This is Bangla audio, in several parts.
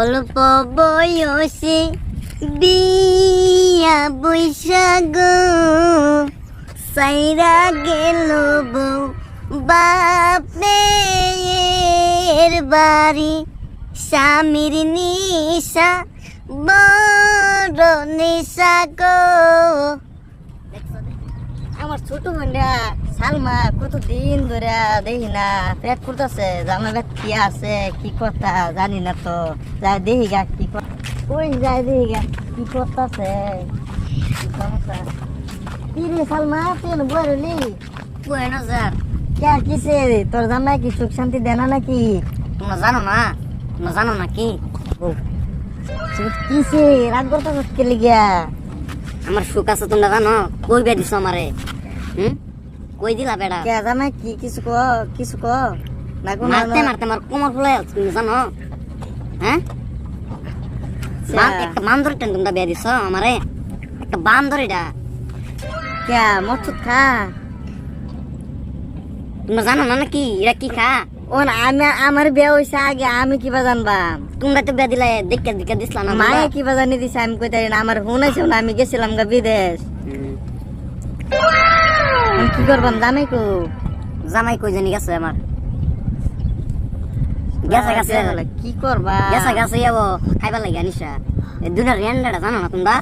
অল্প বয়সে বিয়া বৈশাখ। সাইরা গেল বউ বাপের বাড়ি। স্বামীর নিশা, বড় নিশা গো। আমার ছোট বোনরা সালমা কতদিন ধরে দেখি না। পেট করতেছে জামা পেট কি আছে কি কথা জানি না তো। যাই দেখি গা কি ওই যাই দেখি গা কি করতেছে। কি রে সালমা তুই বই রলি বই না স্যার কে কিসে? তোর জামাই কি সুখ শান্তি দেয় না নাকি? তোমরা জানো না? তোমরা জানো না কি? কিসে? রাগ করতেছ কে লিগিয়া আমার সুখ আছে তোমরা জানো? কই দিছো আমারে? হুম? কই দিলা বেড়া? কে জামাই কি কিছু কো কিছু কো না কোন মারতে মারতে আমার কোমর ফুলে তুমি জানো? হ্যাঁ? একটা বান্দর টেন তোমরা বিয়া দিছো আমারে। একটা বান্দর এটা। কে মচ্ছুত খা। তোমরা জানো না নাকি? এরা কি খা? ও না আমি আমার বিয়ে হইছে আগে আমি কিবা জানবা তোমরা তো বিয়া দিলে দেখে দেখে দিছলা না মায়ে কিবা জানি দিছে আমি কইতারি না আমার শুনাইছে না আমি গেছিলাম গা বিদেশ। আমি কি করবাম জামাই কো? জামাই কই জানি গেছে আমার। গেছে গেছে। কি করবা? গেছে গেছে যাব খাইবার লাগে রেন্ডাটা জানো না তোমরা?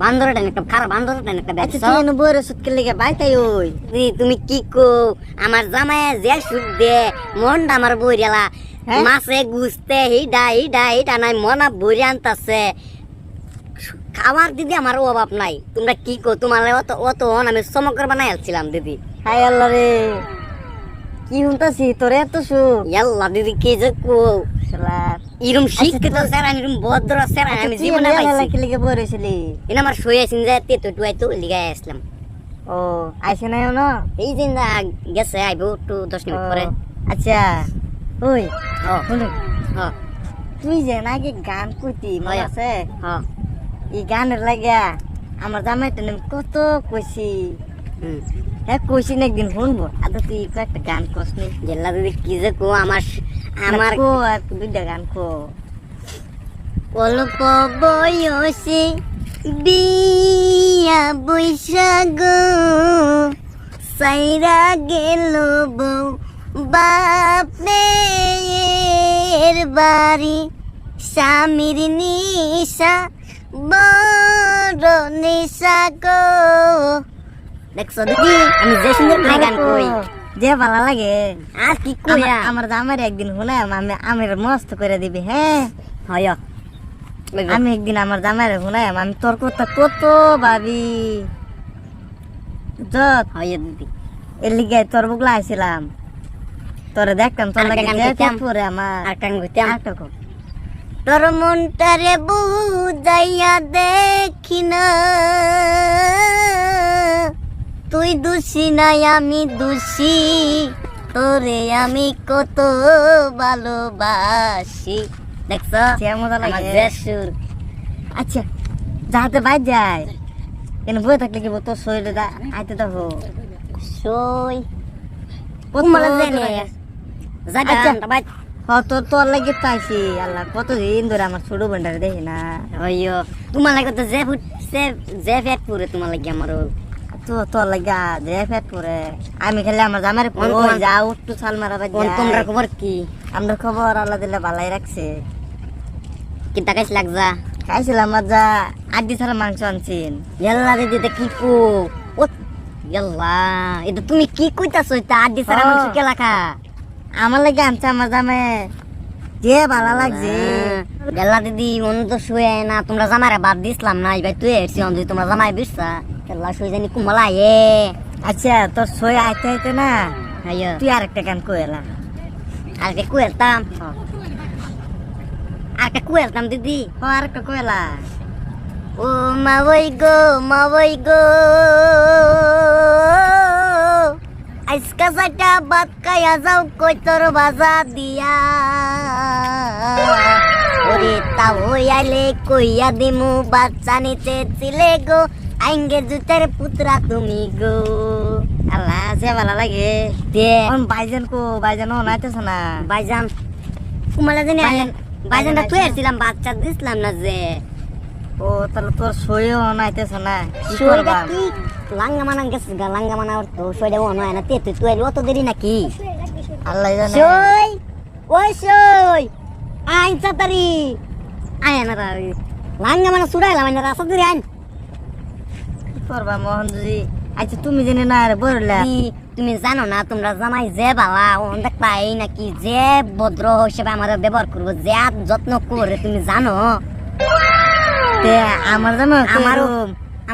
বান্দরটা একটা খারাপ বান্দরটা একটা দেখছ? তুই বইরে সুতকে লেগে বাইতাই ওই। তুমি কি কো আমার জামাই যে সুখ দে মনটা আমার বইরেলা। মাছে গুছতে হিডা হিডা হিডা নাই মনা বইরে আনতাছে। খাবার দিদি আমার অভাব নাই। তোমরা কি কো তোমার অত অত আমি সমগ্র বানাই আসছিলাম দিদি। হাই আল্লাহ রে। কি শুনতাছি? তোর এত সুখ। আল্লাহ দিদি কি যে কো ইরম শিক্ষিত স্যার আমি ইরম ভদ্র স্যার আমি জীবনে পাইছি। কি লিগে বইরেছিলি এনা আমার শুয়ে আছেন যে তে তো টুয়াই তো লিগাই আসলাম। ও আইছে না না এই দিন গেছে আইবো একটু দশ মিনিট পরে। আচ্ছা ওই ও শুনুন হ্যাঁ তুই যে নাকি গান কইতি মনে আছে? হ্যাঁ এই গানের লাগিয়া আমার জামাইটা আমি কত কইছি? হ্যাঁ কইছি না একদিন শুনব। আদা তুই কয়েকটা গান কস নি? গেল্লা দিদি কি যে কো আমার আমার কো আর দুইটা গান কো। অল্প বয়সে বিয়া বৈশাখ সাইরা গেল বউ বাপের বাড়ি। স্বামীর নিশা বড় নিশা গো দেখছ দিদি আমি যে সুন্দর করে গান কই। যে ভালো লাগে। আর কি কই আমার জামাই একদিন শুনে আমি আমের মস্ত করে দিবি হ্যাঁ? হয়। আমি একদিন আমার জামাই শুনে আমি তোর কথা কত ভাবি। যত। হয় দিদি এর লিগে তোর বুকলা আইছিলাম। তোরে দেখতাম তোর লাগে যে পরে আমার। একটা কই তোর মনটারে বুঝাইয়া দেখি না। তুই দোষী নাই আমি দোষী। তোরে আমি কত ভালোবাসি। দেখছ? মজা লাগে। আচ্ছা যাতে বাদ যায় কেন বই থাকলে কি তোর শরীরে দা আইতে দেখো সই আচ্ছা। হ্যাঁ তোর লাগে তো আল্লাহ কত দিন ধরে আমার ছোট বোনটারে দেখি না। অಯ್ಯೋ তোমার লাগে তো যে ফুট সে যে ফ্যাট পুরে তোমার লাগে আমার তো তোর লাগে যে ফ্যাট পুরে। আমি খেলে আমার জামারে ওই যা উঠটু ছাল মারা বাদ তোমরা খবর কি? আমরা খবর আল্লাহ দিলে ভালাই রাখছে। কি টাকাইছ লাগজা খাইছিলাম যা আড্ডি ছাড়া মাংস আনছিন। ইয়াল্লা দিদি কি কো? ইয়াল্লা এটা তুমি কি কইতাছ এটা আড্ডি ছাড়া মাংস কেলা খা? আমার লাগে আনছে আমার জামে যে ভালো লাগছে। গেল্লা দিদি অন্য তো শুয়ে না তোমরা জামারে বাদ দিছিলাম না এবার তুই এসছি অন্ধ তোমরা জামাই বিরসা গেল্লা শুয়ে জানি কুমলা এ। আচ্ছা তোর শুয়ে আইতে আইতে না তুই আরেকটা গান কইলা। আরেকটা কুয়েলতাম আরেকটা কুয়েলতাম দিদি। ও আরেকটা কইলা। ও মাবই গো মাবই গো আজকা সাটা বাত কায়া যাও কই তোর বাজা দিয়া ওরে তা হইয়ালে কইয়া দিমু বাচ্চা নিতে ছিলে গো আইঙ্গে জুতের পুত্রা তুমি গো আল্লাহ সে ভালো লাগে দে বাইজান কো বাইজান ও নাইতেছ না বাইজান কুমালা জানি বাইজানটা তুই আসছিলাম বাচ্চা দিছিলাম না যে ও তাহলে তোর সইও নাইতেছে না? কি শরীরটা কি লাঙ্গা মানান গেছিস গা লাঙ্গা মানা তো শরীরটা হয় না। তে তুই তুই অত দেরি নাকি? আল্লাহ জানে। সই ওই সই আইন চাতারি আয় না তারি লাঙ্গা মানা সুড়াইলাম না রাস্তা ধরে আইন। করবা মোহনজি? আচ্ছা তুমি জেনে না আরে বললা। তুমি- জানো না তোমরা জামাই যে বালা ও দেখবা এই নাকি যে ভদ্র হিসেবে আমাদের ব্যবহার করব যে যত্ন করে তুমি জানো।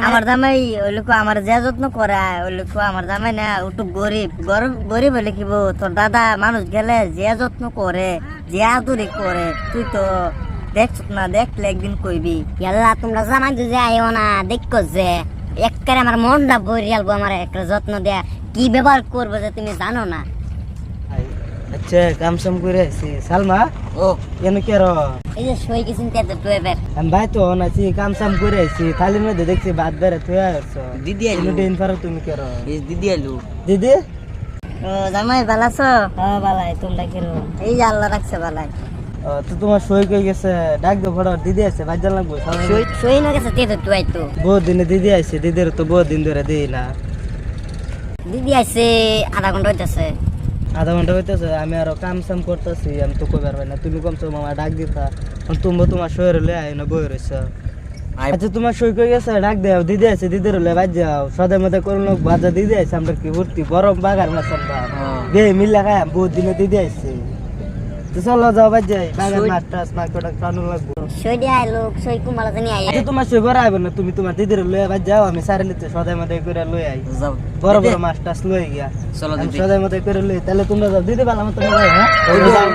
আমার জামাই ওই লোক আমার যে যত্ন করে ওই লোক আমার জামাই না একটু গরিব। গরিব গরিব হলে কি তোর দাদা মানুষ গেলে যে যত্ন করে যে আদরি করে তুই তো দেখছ না দেখলে একদিন কইবি। ইয়াল্লা তোমরা জামাই যে আইও না দেখো যে একবারে আমার মনটা বরিয়ালবো আমার একটা যত্ন দেয়া। কি ব্যবহার করব যে তুমি জানো না? আচ্ছা কাম সাম করে আছি সালমা? ও। এনে কে র এই যে সই গেছেন তে তো এবার। আমি ভাই তো আছি কাম সাম করে আছি থালির মধ্যে দেখছি ভাত বেড়ে তুই আসছ দিদি আইলো। দিন পারো তুমি কে র এই দিদি আইলো। দিদি? ও জামাই ভালো আছো? হ্যাঁ তোমরা কি এই যে আল্লাহ রাখছে ভালাই ও, তো তোমার সই কই গেছে? ডাক দো ফটো দিদি আছে ভাই জান লাগবো সই সই না গেছে তে তো তুই তো। বহুত দিনে দিদি আইছে দিদির তো বহুত দিন ধরে দিই না। দিদি আইছে আধা ঘণ্টা হইতেছে। আধা ঘণ্টা হইতেছে আমি আরও কাম সাম করতেছি আমি তো কইবার পারি না। তুমি কমছো মামা ডাক দিতা। তুমি তোমার সই লে আই না বই রইছ। আচ্ছা তোমার সই কই গেছে? ডাক দেও দিদি আছে দিদি রলে বাজ যাও। সদে মধ্যে করুন বাজা দিদি আছে আমরা কি ভর্তি? গরম বাগার মাছ আমরা। বে মিল্লা খাই বহুত দিনে দিদি আইছে। তো চলো যাও বাজ যাই। বাগার মাছ টাছ না কটা কানু লাগবো। সই দিয়ে আইলো সই কুমালা জানি আই আচ্ছা তোমার সই বড় আইব না তুমি তোমার দিদির লয়ে বাজ যাও আমি সারে লিতে সদাই মধ্যে করে লই আই। যাও। বড় বড় মাছ টাছ লই গিয়া। চলো দিদি। সদাই মধ্যে করে লই তাহলে তোমরা যাও দিদি বালা মতো হ্যাঁ? যাও।